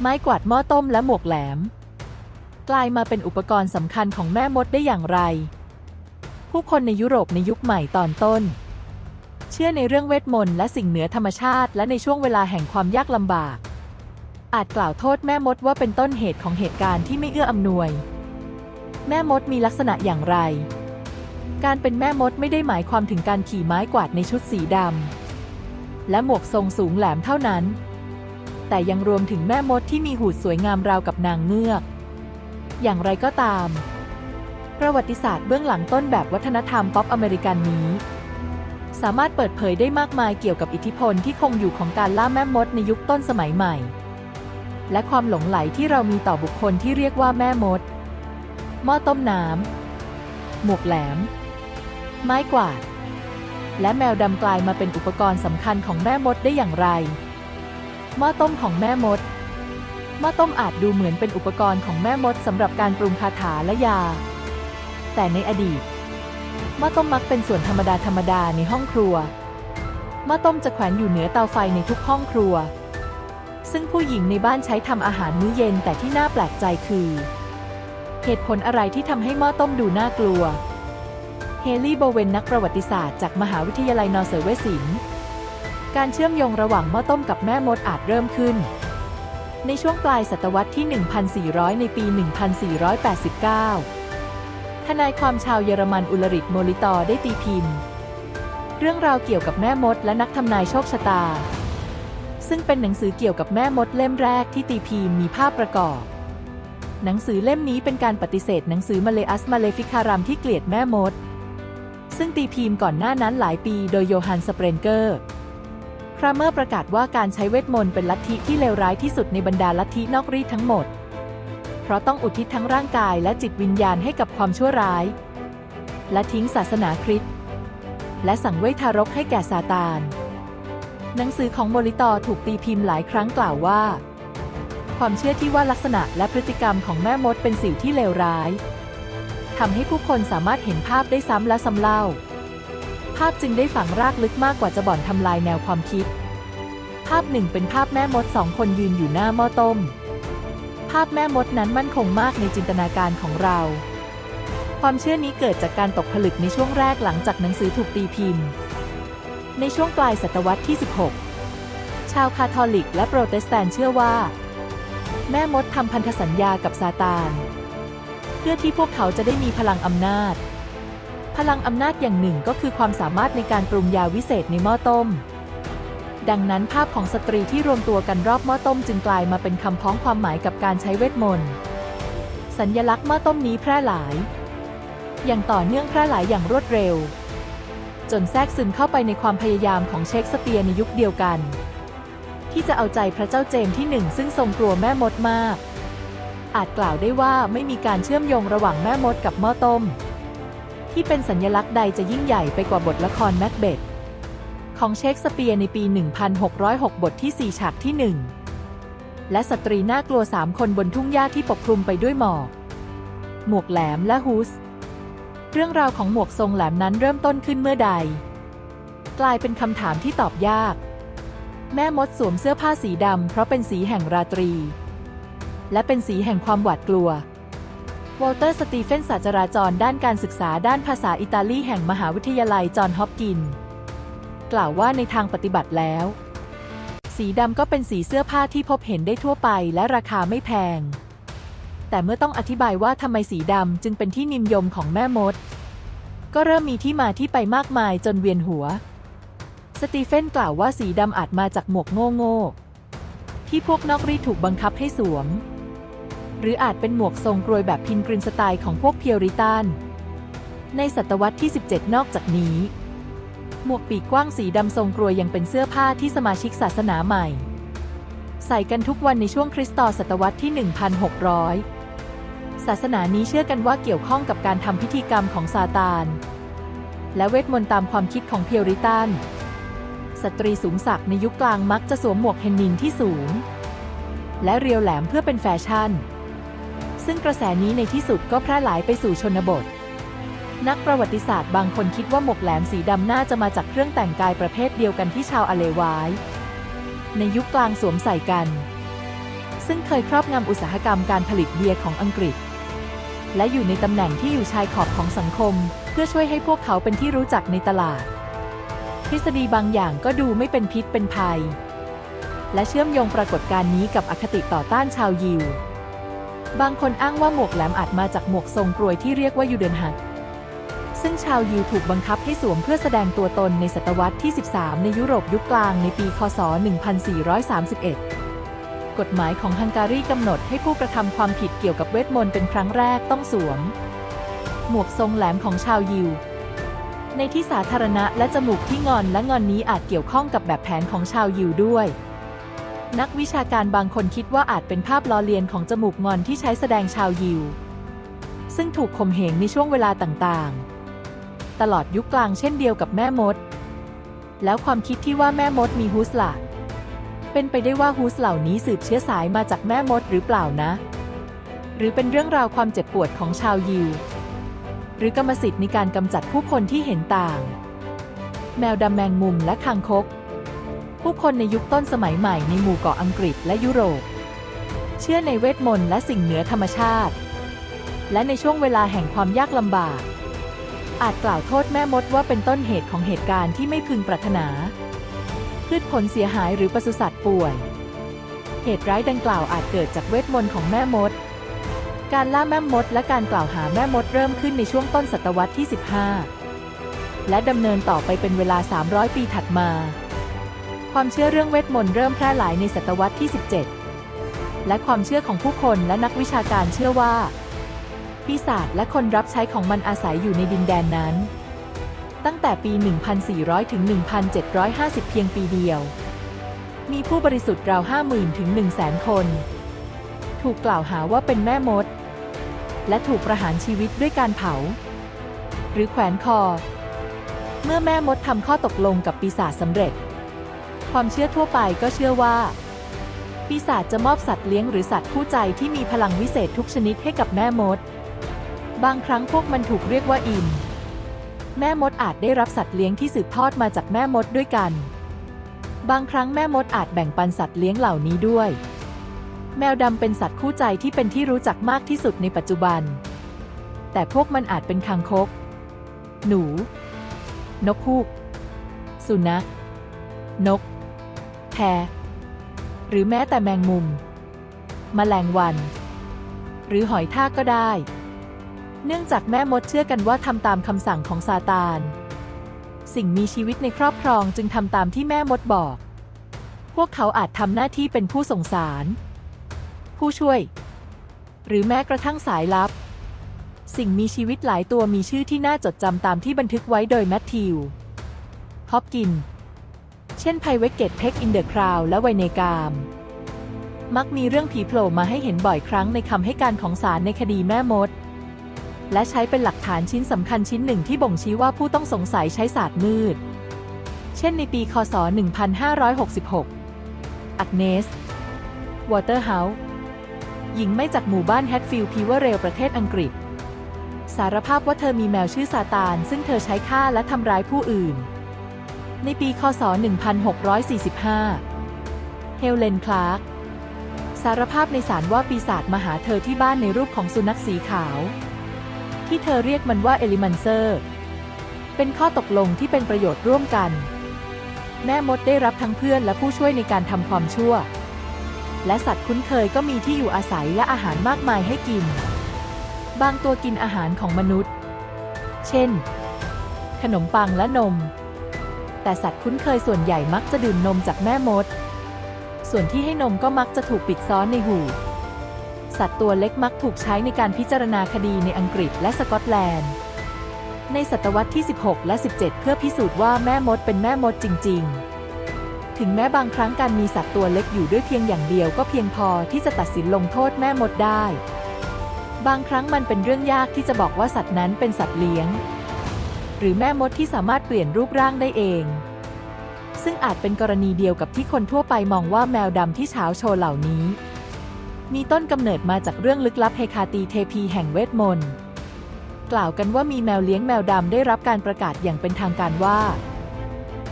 ไม้กวาดหม้อต้มและหมวกแหลม กลายมาเป็นอุปกรณ์สำคัญของแม่มดได้อย่างไร ผู้คนในยุโรปในยุคใหม่ตอนต้น เชื่อในเรื่องเวทมนต์และสิ่งเหนือธรรมชาติ และในช่วงเวลาแห่งความยากลำบาก อาจกล่าวโทษแม่มดว่าเป็นต้นเหตุของเหตุการณ์ที่ไม่เอื้ออำนวย แม่มดมีลักษณะอย่างไร การเป็นแม่มดไม่ได้หมายความถึงการขี่ไม้กวาดในชุดสีดำและหมวกทรงสูงแหลมเท่านั้น แต่ยังรวมถึงแม่มดที่มีหูดสวยงามราวกับนางเงือก อย่างไรก็ตาม ประวัติศาสตร์เบื้องหลังต้นแบบวัฒนธรรมป๊อปอเมริกันนี้ สามารถเปิดเผยได้มากมายเกี่ยวกับอิทธิพลที่คงอยู่ของการล่าแม่มดในยุคต้นสมัยใหม่ และความหลงไหลที่เรามีต่อบุคคลที่เรียกว่าแม่มด หม้อต้มน้ำหมวกแหลม ไม้กวาด และแมวดำกลายมาเป็นอุปกรณ์สำคัญของแม่มดได้อย่างไร หม้อต้มของแม่มด หม้อต้มอาจดูเหมือนเป็นอุปกรณ์ของแม่มดสำหรับการปรุงคาถาและยา แต่ในอดีต หม้อต้มมักเป็นส่วนธรรมดาธรรมดาในห้องครัว หม้อต้มจะแขวนอยู่เหนือเตาไฟในทุกห้องครัว ซึ่งผู้หญิงในบ้านใช้ทำอาหารมื้อเย็นแต่ที่น่าแปลกใจคือ เหตุผลอะไรที่ทำให้หม้อต้มดูน่ากลัว เฮลี่โบเวนนักประวัติศาสตร์จากมหาวิทยาลัยนอร์เซเวสิน การเชื่อมโยงระหว่างหม้อต้มกับแม่มดอาจเริ่มขึ้น ในช่วงปลายศตวรรษที่ 1,400 ในปี 1489 ทนายความชาวเยอรมันอุลริกโมลิตอร์ได้ตีพิมพ์ เรื่องราวเกี่ยวกับแม่มดและนักทำนายโชคชะตา ซึ่งเป็นหนังสือเกี่ยวกับแม่มดเล่มแรกที่ตีพิมพ์มีภาพประกอบ หนังสือเล่มนี้เป็นการปฏิเสธหนังสือมาเลอัสมาเลฟิคารามที่เกลียดแม่มด ซึ่งตีพิมพ์ก่อนหน้านั้นหลายปีโดยโยฮันสเปรนเกอร์ คราเมอร์ประกาศว่าการใช้เวทมนต์เป็นลัทธิที่เลวร้ายที่สุดในบรรดาลัทธินอกรีดทั้งหมด เพราะต้องอุทิศทั้งร่างกายและจิตวิญญาณให้กับความชั่วร้าย และทิ้งศาสนาคริสต์และสั่งเวททารกให้แก่ซาตาน หนังสือของโมลิตอร์ถูกตีพิมพ์หลายครั้งกล่าวว่า ความเชื่อที่ว่าลักษณะและพฤติกรรมของแม่มดเป็นสิ่งที่เลวร้ายทำให้ผู้คนสามารถเห็นภาพได้ซ้ำและซ้ำเล่า ภาพจึงได้ฝังรากลึกมากกว่าจะบ่อนทำลายแนวความคิด ภาพหนึ่งเป็นภาพแม่มดสองคนยืนอยู่หน้าหม้อต้ม ภาพแม่มดนั้นมั่นคงมากในจินตนาการของเรา ความเชื่อนี้เกิดจากการตกผลึกในช่วงแรกหลังจากหนังสือถูกตีพิมพ์ ในช่วงปลายศตวรรษที่ 16 ชาวคาทอลิกและโปรเตสแตนต์เชื่อว่า แม่มดทำพันธสัญญากับซาตาน เพื่อที่พวกเขาจะได้มีพลังอำนาจ พลังอำนาจอย่างหนึ่งก็คือความสามารถในการปรุงยาวิเศษในหม้อต้ม ดังนั้นภาพของสตรีที่รวมตัวกันรอบหม้อต้มจึงกลายมาเป็นคำพ้องความหมายกับการใช้เวทมนต์ สัญญลักษณ์หม้อต้มนี้แพร่หลาย อย่างต่อเนื่องแพร่หลายอย่างรวดเร็ว จนแทรกซึมเข้าไปในความพยายามของเชคสเปียร์ในยุคเดียวกัน ที่จะเอาใจพระเจ้าเจมส์ที่หนึ่งซึ่งทรงกลัวแม่มดมาก อาจกล่าวได้ว่าไม่มีการเชื่อมโยงระหว่างแม่มดกับหม้อต้ม ที่เป็นสัญลักษณ์ใดจะยิ่งใหญ่ไปกว่าบทละครแมคเบธของเชคสเปียร์ในปี 1606 บทที่ 4 ฉากที่ 1 และสตรีน่ากลัวสามคนบนทุ่งหญ้าที่ปกคลุมไปด้วยหมอก หมวกแหลมและฮูส เรื่องราวของหมวกทรงแหลมนั้นเริ่มต้นขึ้นเมื่อใด กลายเป็นคำถามที่ตอบยาก แม่มดสวมเสื้อผ้าสีดำเพราะเป็นสีแห่งราตรี และเป็นสีแห่งความหวาดกลัว วอลเตอร์สตีเฟนศาสตราจารย์ด้านการศึกษาด้านภาษาอิตาลีแห่งมหาวิทยาลัยจอห์นฮอปกินส์กล่าวว่าในทางปฏิบัติแล้ว สีดำก็เป็นสีเสื้อผ้าที่พบเห็นได้ทั่วไปและราคาไม่แพง แต่เมื่อต้องอธิบายว่าทำไมสีดำจึงเป็นที่นิยมของแม่มด ก็เริ่มมีที่มาที่ไปมากมายจนเวียนหัว สตีเฟนกล่าวว่าสีดำอาจมาจากหมวกโง่ๆที่พวกนอกรีดถูกบังคับให้สวม หรืออาจเป็นหมวกทรงกรวยแบบพินกรินสไตล์ของพวกเพียวริตันในศตวรรษที่ 17 นอกจากนี้ หมวกปีกกว้างสีดำทรงกรวยยังเป็นเสื้อผ้าที่สมาชิกศาสนาใหม่ ใส่กันทุกวันในช่วงคริสตศตวรรษที่ 1,600 ศาสนานี้เชื่อกันว่าเกี่ยวข้องกับการทำพิธีกรรมของซาตาน และเวทมนต์ตามความคิดของเพียวริตันสตรีสูงศักดิ์ในยุคกลางมักจะสวมหมวกเฮนนินที่สูง และเรียวแหลมเพื่อเป็นแฟชั่น ซึ่งกระแสนี้ในที่สุดก็แพร่หลายไปสู่ชนบท นักประวัติศาสตร์บางคนคิดว่าหมวกแหลมสีดำน่าจะมาจากเครื่องแต่งกายประเภทเดียวกันที่ชาวอาเลวาย ในยุคกลางสวมใส่กัน ซึ่งเคยครอบงำอุตสาหกรรมการผลิตเบียร์ของอังกฤษ และอยู่ในตำแหน่งที่อยู่ชายขอบของสังคม เพื่อช่วยให้พวกเขาเป็นที่รู้จักในตลาด ทฤษฎีบางอย่างก็ดูไม่เป็นพิษเป็นภัย และเชื่อมโยงปรากฏการณ์นี้กับอคติต่อต้านชาวยิว บางคนอ้างว่าหมวกแหลมอาจมาจากหมวกทรงกรวยที่เรียกว่ายูเดนหักซึ่งชาวยิวถูกบังคับให้สวมเพื่อแสดงตัวตนในศตวรรษที่ 13 ในยุโรปยุคกลางในปี คศ 1431 กฎหมายของฮังการีกำหนดให้ผู้กระทำความผิดเกี่ยวกับเวทมนต์เป็นครั้งแรกต้องสวม หมวกทรงแหลมของชาวยิว ในที่สาธารณะและจมูกที่งอนและงอนนี้อาจเกี่ยวข้องกับแบบแผนของชาวยิวด้วย นักวิชาการบางคนคิดว่าอาจเป็นภาพล้อเลียนของจมูกงอนที่ใช้แสดงชาวยิว ซึ่งถูกข่มเหงในช่วงเวลาต่างๆ ตลอดยุคกลางเช่นเดียวกับแม่มด แล้วความคิดที่ว่าแม่มดมีฮุสล่ะ เป็นไปได้ว่าฮุสเหล่านี้สืบเชื้อสายมาจากแม่มดหรือเปล่านะ หรือเป็นเรื่องราวความเจ็บปวดของชาวยิว หรือกรรมสิทธิ์ในการกำจัดผู้คนที่เห็นต่าง แมวดำแมงมุมและคางคก ผู้คนในยุคต้นสมัยใหม่ในหมู่เกาะอังกฤษและยุโรป เชื่อในเวทมนต์และสิ่งเหนือธรรมชาติ และในช่วงเวลาแห่งความยากลำบาก อาจกล่าวโทษแม่มดว่าเป็นต้นเหตุของเหตุการณ์ที่ไม่พึงปรารถนา พืชผลเสียหายหรือปศุสัตว์ป่วย เหตุร้ายดังกล่าวอาจเกิดจากเวทมนต์ของแม่มด การล่าแม่มดและการกล่าวหาแม่มดเริ่มขึ้นในช่วงต้นศตวรรษที่ 15 และดำเนินต่อไปเป็นเวลา 300 ปีถัดมา ความเชื่อเรื่องเวทมนต์เริ่มแพร่หลายในศตวรรษที่ 17 และความเชื่อของผู้คนและนักวิชาการเชื่อว่า ปีศาจและคนรับใช้ของมันอาศัยอยู่ในดินแดนนั้น ตั้งแต่ปี 1400 ถึง 1750 เพียงปีเดียว มีผู้บริสุทธิ์ราว 50,000 ถึง 100,000 คน ถูกกล่าวหาว่าเป็นแม่มด และถูกประหารชีวิตด้วยการเผา หรือแขวนคอ เมื่อแม่มดทำข้อตกลงกับปีศาจสำเร็จ ความเชื่อทั่วไปก็เชื่อว่า ปีศาจจะมอบสัตว์เลี้ยงหรือสัตว์คู่ใจที่มีพลังวิเศษทุกชนิดให้กับแม่มด บางครั้งพวกมันถูกเรียกว่าอิน แม่มดอาจได้รับสัตว์เลี้ยงที่สืบทอดมาจากแม่มดด้วยกัน บางครั้งแม่มดอาจแบ่งปันสัตว์เลี้ยงเหล่านี้ด้วย แมวดำเป็นสัตว์คู่ใจที่เป็นที่รู้จักมากที่สุดในปัจจุบัน แต่พวกมันอาจเป็นคางคก หนู นกฮูก สุนัขนก แพหรือแม้แต่แมงมุมแมลงวัน หรือหอยทากก็ได้ เนื่องจากแม่มดเชื่อกันว่าทำตามคำสั่งของซาตาน สิ่งมีชีวิตในครอบครองจึงทำตามที่แม่มดบอก พวกเขาอาจทำหน้าที่เป็นผู้ส่งสาร ผู้ช่วย หรือแม้กระทั่งสายลับ สิ่งมีชีวิตหลายตัวมีชื่อที่น่าจดจำตามที่บันทึกไว้โดยแมทธิว ฮอปกินเช่นไพเวกเกตเพ็กอินเดอะคราวและไวเนกาม มักมีเรื่องผีโผล่มาให้เห็นบ่อยครั้งในคำให้การของศาลในคดีแม่มด และใช้เป็นหลักฐานชิ้นสำคัญชิ้นหนึ่งที่บ่งชี้ว่าผู้ต้องสงสัยใช้ศาสตร์มืด เช่นในปีคศ 1566 อักเนส วอเตอร์เฮาส์หญิงไม่จากหมู่บ้านแฮตฟิลด์พีเวอร์เรลประเทศอังกฤษ สารภาพว่าเธอมีแมวชื่อซาตาน ซึ่งเธอใช้ฆ่าและทำร้ายผู้อื่น ในปีคศ 1645 เฮเลน คลาร์ก สารภาพในศาลว่าปีศาจมาหาเธอที่บ้านในรูปของสุนัขสีขาว ที่เธอเรียกมันว่าเอลิมันเซอร์ เป็นข้อตกลงที่เป็นประโยชน์ร่วมกัน แม่มดได้รับทั้งเพื่อนและผู้ช่วยในการทำความชั่ว และสัตว์คุ้นเคยก็มีที่อยู่อาศัยและอาหารมากมายให้กิน บางตัวกินอาหารของมนุษย์ เช่น ขนมปังและนม แต่สัตว์คุ้นเคยส่วนใหญ่มักจะดื่มนมจากแม่มด ส่วนที่ให้นมก็มักจะถูกปิดซ้อนในหู สัตว์ตัวเล็กมักถูกใช้ในการพิจารณาคดีในอังกฤษและสกอตแลนด์ ในศตวรรษที่ 16 และ 17 เพื่อพิสูจน์ว่าแม่มดเป็นแม่มดจริง ๆ ถึงแม้บางครั้งการมีสัตว์ตัวเล็กอยู่ด้วยเพียงอย่างเดียวก็เพียงพอที่จะตัดสินลงโทษแม่มดได้ บางครั้งมันเป็นเรื่องยากที่จะบอกว่าสัตว์นั้นเป็นสัตว์เลี้ยง หรือแม่มดที่สามารถเปลี่ยนรูปร่างได้เอง ซึ่งอาจเป็นกรณีเดียวกับที่คนทั่วไปมองว่าแมวดำที่เช้าโชว์เหล่านี้ มีต้นกำเนิดมาจากเรื่องลึกลับเฮคาตีเทพีแห่งเวทมนต์กล่าวกันว่ามีแมวเลี้ยงแมวดำได้รับการประกาศอย่างเป็นทางการว่า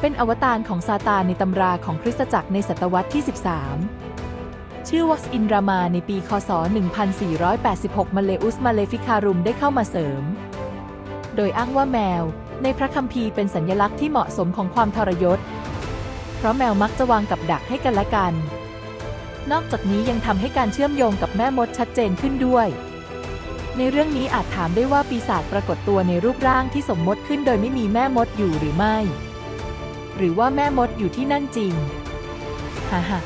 เป็นอวตารของซาตานในตำราของคริสตจักรในศตวรรษที่ 13 ชื่อวอกอินรามาในปี คศ 1486 มาเลอุสมาเลฟิคารุมได้เข้ามาเสริม โดยอ้างว่าแมว ในพระคัมภีร์เป็นสัญลักษณ์ที่เหมาะสมของความทรยศ เพราะแมวมักจะวางกับดักให้กันและกัน นอกจากนี้ยังทำให้การเชื่อมโยงกับแม่มดชัดเจนขึ้นด้วย ในเรื่องนี้อาจถามได้ว่าปีศาจปรากฏตัวในรูปร่างที่สมมติขึ้นโดยไม่มีแม่มดอยู่หรือไม่ หรือว่าแม่มดอยู่ที่นั่นจริงฮ่าฮ่า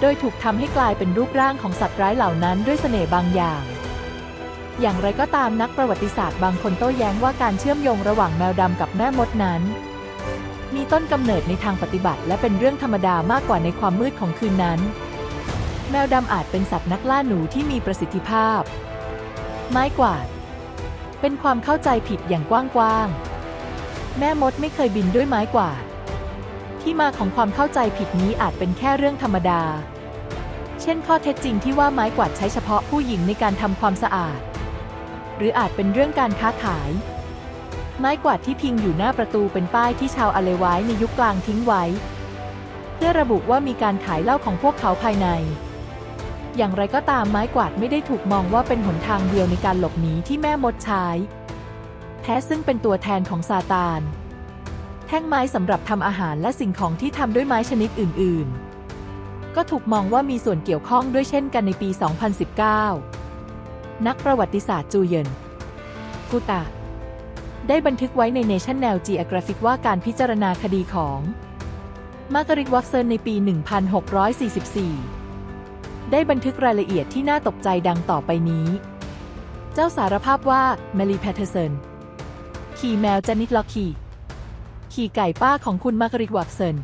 โดยถูกทำให้กลายเป็นรูปร่างของสัตว์ร้ายเหล่านั้นด้วยเสน่ห์บางอย่าง อย่างไรก็ตามนักประวัติศาสตร์บางคนโต้แย้งว่าการเชื่อมโยงระหว่างแมวดำกับแม่มดนั้น มีต้นกำเนิดในทางปฏิบัติ และเป็นเรื่องธรรมดามากกว่าในความมืดของคืนนั้น แมวดำอาจเป็นสัตว์นักล่าหนูที่มีประสิทธิภาพ ไม้กวาด เป็นความเข้าใจผิดอย่างกว้างๆ แม่มดไม่เคยบินด้วยไม้กวาด ที่มาของความเข้าใจผิดนี้อาจเป็นแค่เรื่องธรรมดา เช่นข้อเท็จจริงที่ว่าไม้กวาดใช้เฉพาะผู้หญิงในการทำความสะอาด หรืออาจเป็นเรื่องการค้าขาย ไม้กวาดที่พิงอยู่หน้าประตูเป็นป้ายที่ชาวอาเลวายในยุคกลางทิ้งไว้ เพื่อระบุว่ามีการขายเหล้าของพวกเขาภายใน อย่างไรก็ตามไม้กวาดไม่ได้ถูกมองว่าเป็นหนทางเดียวในการหลบหนีที่แม่มดใช้แท้ซึ่งเป็นตัวแทนของซาตาน แท่งไม้สำหรับทำอาหารและสิ่งของที่ทำด้วยไม้ชนิดอื่น ๆ ก็ถูกมองว่ามีส่วนเกี่ยวข้องด้วยเช่นกันในปี 2019 นักประวัติศาสตร์จูเยนกูตาได้บันทึกไว้ใน National Geographic ว่าการพิจารณาคดีของมาร์การิตวัตเซนในปี 1644 ได้บันทึกรายละเอียดที่น่าตกใจดังต่อไปนี้ เจ้าสารภาพว่าเมลีแพทเทอร์สันขี่แมวจานิตล็อกขี่ขี่ไก่ป้าของคุณมาร์การิตวัตเซน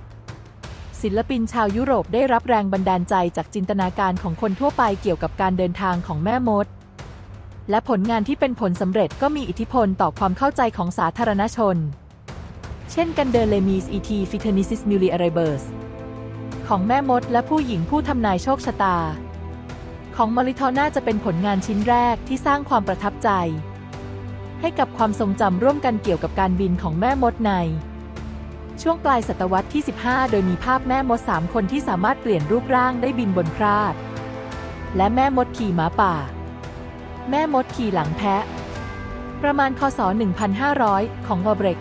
ศิลปินชาวยุโรปได้รับแรงบันดาลใจจากจินตนาการของคนทั่วไปเกี่ยวกับการเดินทางของแม่มด และผลงานที่เป็นผลสำเร็จก็มีอิทธิพลต่อความเข้าใจของสาธารณชน เช่นกันเดเลมีสอีทีฟิเทนิซิสมิลิอาร์เบิร์สของแม่มดและผู้หญิงผู้ทำนายโชคชะตา ของมอริทอน่าจะเป็นผลงานชิ้นแรกที่สร้างความประทับใจ ให้กับความทรงจำร่วมกันเกี่ยวกับการบินของแม่มดใน ช่วงปลายศตวรรษที่ 15 โดยมีภาพแม่มด 3 คนที่สามารถเปลี่ยนรูปร่างได้บินบนคราด และแม่มดขี่หมาป่า แม่มดขี่หลังแพะ ประมาณคศ 1500 ของวอเบรก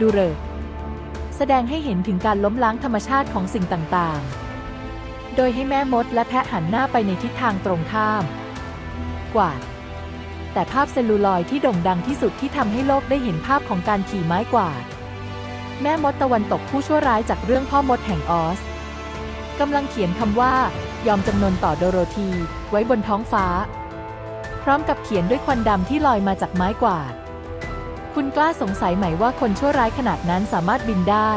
ดูเรอแสดงให้เห็นถึงการล้มล้างธรรมชาติของสิ่งต่างๆ โดยให้แม่มดและแพะหันหน้าไปในทิศทางตรงข้าม กวาด แต่ภาพเซลลูลอยที่โด่งดังที่สุดที่ทำให้โลกได้เห็นภาพของการขี่ไม้กวาด แม่มดตะวันตกผู้ชั่วร้ายจากเรื่องพ่อมดแห่งออสกำลังเขียนคำว่ายอมจำนนต่อโดโรธีไว้บนท้องฟ้า ร้อมกับเขียนด้วยควันดำที่ลอยมาจากไม้กวาด คุณกล้าสงสัยไหมว่าคนชั่วร้ายขนาดนั้นสามารถบินได้